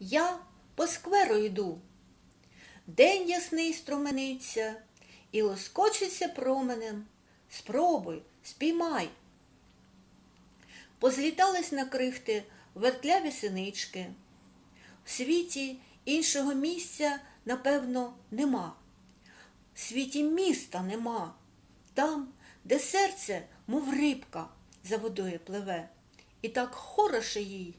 Я по скверу йду. День ясний струмениться і лоскочиться променем. Спробуй, спіймай. Позлітались на крихти вертляві синички. В світі іншого місця, напевно, нема. В світі міста нема. Там, де серце, мов рибка, за водою пливе, і так хороше їй.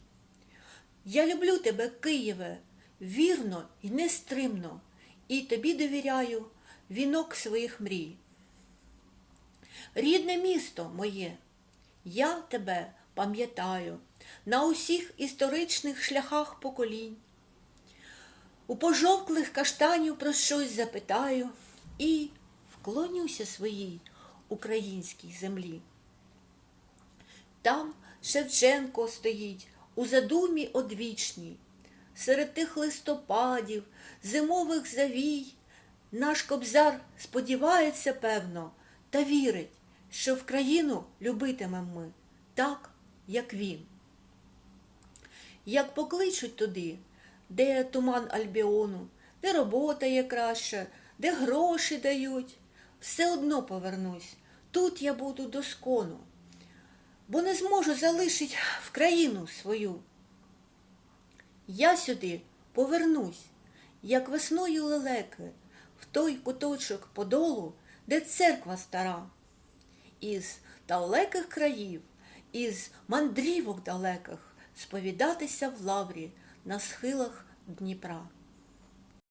Я люблю тебе, Києве, вірно і нестримно, і тобі довіряю вінок своїх мрій. Рідне місто моє, я тебе пам'ятаю на усіх історичних шляхах поколінь. У пожовклих каштанів про щось запитаю і вклонюся своїй українській землі. Там Шевченко стоїть у задумі одвічній, серед тих листопадів, зимових завій. Наш кобзар сподівається, певно, та вірить, що в країну любитимем ми так, як він. Як покличуть туди, де туман Альбіону, де робота є краща, де гроші дають, все одно повернусь, тут я буду доскону, бо не зможу залишить в країну свою. Я сюди повернусь, як весною лелеки, в той куточок подолу, де церква стара. Із далеких країв, із мандрівок далеких сповідатися в лаврі на схилах Дніпра.